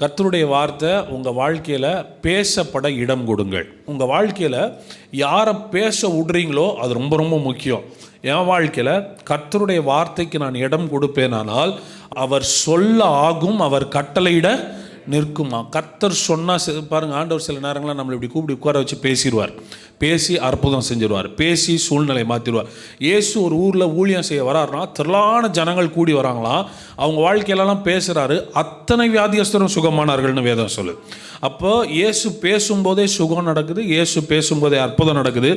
கர்த்தருடைய வார்த்தை உங்கள் வாழ்க்கையில் பேசப்பட இடம் கொடுங்கள். உங்கள் வாழ்க்கையில் யாரை பேச விடுறீங்களோ அது ரொம்ப ரொம்ப முக்கியம். என் வாழ்க்கையில் கர்த்தருடைய வார்த்தைக்கு நான் இடம் கொடுப்பேனானால் அவர் சொல்ல ஆகும் அவர் கட்டளையிட நிற்குமா கர்த்தர் சொன்னால் பாருங்கள் ஆண்டவர் சில நேரங்களில் நம்மளை இப்படி கூப்பிட்டு உட்கார வச்சு பேசிடுவார். பேசி அற்புதம் செஞ்சிருவார். பேசி சூழ்நிலை மாற்றிடுவார் இயேசு ஒரு ஊரில் ஊழியம் செய்ய வராருனா திரளான ஜனங்கள் கூடி வராங்களாம் அவங்க வாழ்க்கையிலலாம் பேசுகிறாரு அத்தனை வியாதியஸ்தரும் சுகமானார்கள்னு வேதம் சொல்லு அப்போ இயேசு பேசும்போதே சுகம் நடக்குது இயேசு பேசும்போதே அற்புதம் நடக்குது.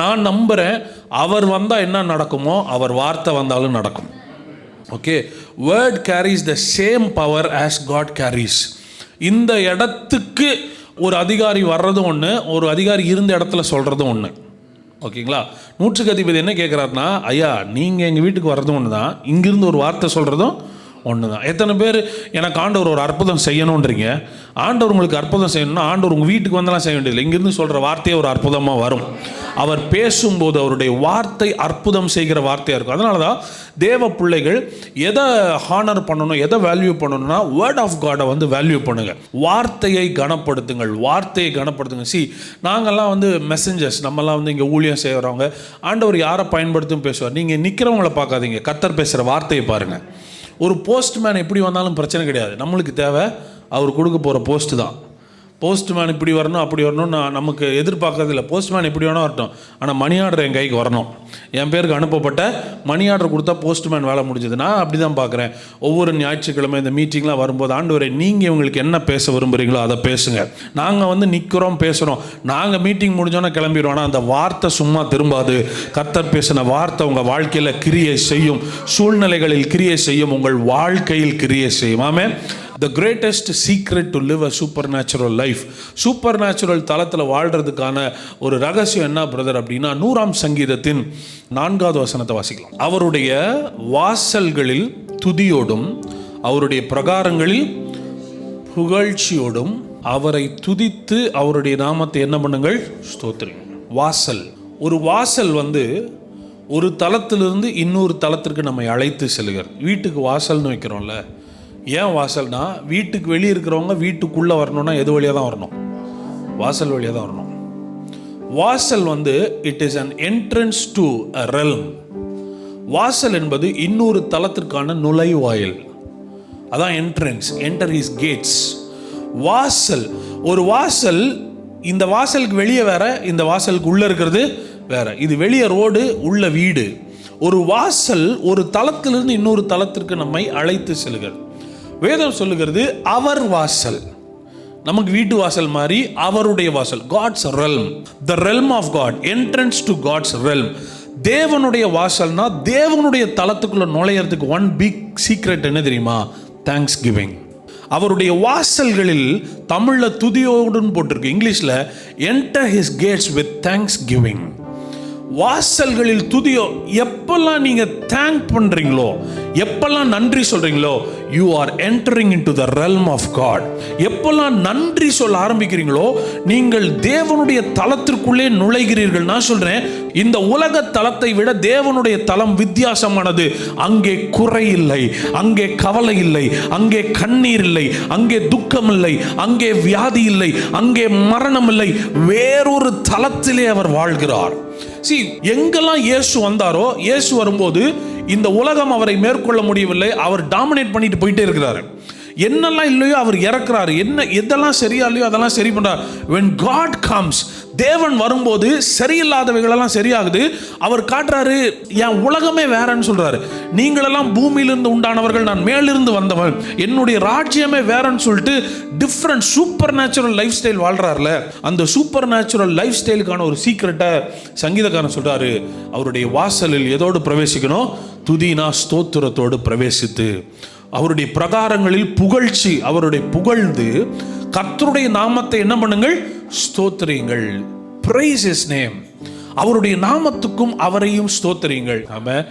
நான் நம்புகிறேன் அவர் வந்தால் என்ன நடக்குமோ அவர் வார்த்தை வந்தாலும் நடக்கும். Okay word carries the same power as God carries இந்த இடத்துக்கு ஒரு அதிகாரி வர்றதும் ஒன்று ஒரு அதிகாரி இருந்த இடத்துல சொல்கிறதும் ஒன்று ஓகேங்களா? நூற்றுக்கு அதிபதி என்ன கேட்குறாருன்னா ஐயா நீங்கள் எங்கள் வீட்டுக்கு வர்றதும் ஒன்று தான் இங்கிருந்து ஒரு வார்த்தை சொல்கிறதும் ஒன்று தான் எத்தனை பேர் எனக்கு ஆண்டவர் ஒரு அற்புதம் செய்யணுன்றீங்க ஆண்டவர் உங்களுக்கு அற்புதம் செய்யணும்னா ஆண்டவர் உங்கள் வீட்டுக்கு வந்தெல்லாம் செய்ய வேண்டியதில்லை. இங்கிருந்து சொல்கிற வார்த்தையே ஒரு அற்புதமாக வரும். அவர் பேசும்போது அவருடைய வார்த்தை அற்புதம் செய்கிற வார்த்தையாக இருக்கும். அதனால தான் தேவ பிள்ளைகள் எதை ஹானர் பண்ணணும் எதை வேல்யூ பண்ணணும்னா வேர்ட் ஆஃப் காடை வந்து வேல்யூ பண்ணுங்கள் வார்த்தையை கனப்படுத்துங்கள். வார்த்தையை கனப்படுத்துங்க சி நாங்கள்லாம் வந்து மெசஞ்சர்ஸ் நம்மலாம் வந்து இங்கே ஊழியம் செய்கிறவங்க ஆண்டவர் யாரை பயன்படுத்தும் பேசுவார்? நீங்கள் நிற்கிறவங்கள பார்க்காதீங்க. கத்தர் பேசுகிற வார்த்தையை பாருங்கள் ஒரு போஸ்ட்மேன் எப்படி வந்தாலும் பிரச்சனை கிடையாது. நம்மளுக்கு தேவை அவர் கொடுக்க போகிற போஸ்ட்டு தான். போஸ்ட்மேன் இப்படி வரணும் அப்படி வரணும் நான் நமக்கு எதிர்பார்க்கறது இல்லை போஸ்ட்மேன் இப்படி வேணால் வரட்டும். ஆனால் மணி ஆர்டர் என் கைக்கு வரணும். என் பேருக்கு அனுப்பப்பட்ட மணி ஆர்டர் கொடுத்தா போஸ்ட்மேன் வேலை முடிஞ்சது. நான் அப்படி தான் பார்க்குறேன். ஒவ்வொரு ஞாயிற்றுக்கிழமை இந்த மீட்டிங்லாம் வரும்போது ஆண்டு நீங்கள் இவங்களுக்கு என்ன பேச விரும்புகிறீங்களோ அதை பேசுங்க. நாங்கள் வந்து நிற்கிறோம் பேசுகிறோம் நாங்கள் மீட்டிங் முடிஞ்சோன்னா கிளம்பிடுவோம். ஆனால் அந்த வார்த்தை சும்மா திரும்பாது. கர்த்தர் பேசின வார்த்தை உங்கள் வாழ்க்கையில் கிரியை செய்யும். சூழ்நிலைகளில் கிரியை செய்யும். உங்கள் வாழ்க்கையில் கிரியை செய்யும். ஆமே the greatest secret to live a supernatural life supernatural தளத்தில் வாழ்கிறதுக்கான ஒரு ரகசியம் என்ன பிரதர் அப்படின்னா நூறாம் சங்கீதத்தின் நான்காவது வசனத்தை வாசிக்கலாம். அவருடைய வாசல்களில் துதியோடும் அவருடைய பிரகாரங்களில் புகழ்ச்சியோடும் அவரை துதித்து அவருடைய நாமத்தை என்ன பண்ணுங்கள்? ஸ்தோத்திரிங்க வாசல். ஒரு வாசல் வந்து ஒரு தளத்திலிருந்து இன்னொரு தளத்திற்கு நம்மை அழைத்து செல்கிறார் வீட்டுக்கு வாசல்னு வைக்கிறோம்ல ஏன் வாசல்னா வீட்டுக்கு வெளியே இருக்கிறவங்க வீட்டுக்குள்ளே வரணும்னா எது வழியாக தான் வரணும்? வாசல் வழியாக தான் வரணும். வாசல் வந்து it is an entrance to a realm வாசல் என்பது இன்னொரு தளத்திற்கான நுழைவாயில். அதான் என்ட்ரன்ஸ் என்டர் இஸ் கேட்ஸ் வாசல் ஒரு வாசல் இந்த வாசலுக்கு வெளியே வேற இந்த வாசலுக்கு உள்ளே இருக்கிறது வேற. இது வெளியே ரோடு உள்ள வீடு. ஒரு வாசல் ஒரு தளத்திலிருந்து இன்னொரு தளத்திற்கு நம்மை அழைத்து செல்கிறது. வேதம் சொல்லுகிறது அவர் வாசல். நமக்கு வீட்டு வாசல் மாதிரி அவருடைய வாசல் God's realm the realm of God entrance to God's realm தேவனுடைய வாசல்னா தேவனுடைய தளத்துக்குள்ள நுழையிறதுக்கு ஒன் பிக் சீக்ரெட் என்ன தெரியுமா? தேங்க்ஸ் கிவிங் அவருடைய வாசல்களில் தமிழில் துதியோடுன்னு போட்டிருக்கு இங்கிலீஷில் enter his gates with thanksgiving வாசல்களில் துதியோ எப்பெல்லாம் நீங்கள் தேங்க் பண்ணுறீங்களோ எப்பெல்லாம் நன்றி சொல்கிறீங்களோ you are entering into the realm of God எப்பெல்லாம் நன்றி சொல்ல ஆரம்பிக்கிறீங்களோ நீங்கள் தேவனுடைய தளத்திற்குள்ளே நுழைகிறீர்கள். நான் சொல்கிறேன் இந்த உலக தளத்தை விட தேவனுடைய தளம் வித்தியாசமானது. அங்கே குறை இல்லை அங்கே கவலை இல்லை அங்கே கண்ணீர் இல்லை அங்கே துக்கம் இல்லை அங்கே வியாதி இல்லை அங்கே மரணம் இல்லை. வேறொரு தளத்திலே அவர் வாழ்கிறார். சி எங்கெல்லாம் இயேசு வந்தாரோ இயேசு வரும்போது இந்த உலகம் அவரை மேற்கொள்ள முடியவில்லை அவர் டாமினேட் பண்ணிட்டு போயிட்டே இருக்கிறாரு. என்னெல்லாம் இல்லையோ அவர் இறக்குறாரு. என்ன எதெல்லாம் சரியா இல்லையோ அதெல்லாம் சரி பண்றார். வென் காட் கம்ஸ் தேவன் வரும்போது சரியில்லாதவைகளெல்லாம் சரியாகுது. அவர் காட்டுறாரு என் உலகமே வேறன்னு சொல்றாரு. நீங்களெல்லாம் பூமியிலிருந்து உண்டானவர்கள் நான் மேலிருந்து வந்தவன். என்னுடைய ராஜ்யமே வேறன்னு சொல்லிட்டு different supernatural lifestyle வாழ்றாருல. அந்த சூப்பர் நேச்சுரல் லைஃப் ஸ்டைலுக்கான ஒரு சீக்கிரட்டை சங்கீதக்காரன் சொல்றாரு. அவருடைய வாசலில் எதோடு பிரவேசிக்கணும்? துதினா ஸ்தோத்திரத்தோடு பிரவேசித்து. அவருடைய பிரகாரங்களில் புகழ்ச்சி அவருடைய புகழ்ந்து கர்த்தருடைய நாமத்தை என்ன பண்ணுங்கள்? ஸ்தோத்திரியுங்கள். பிரைஸ் இஸ் நேம் அவருடைய நாமத்துக்கும் அவரையும் ஸ்தோத்திரியுங்கள். ஆமென்.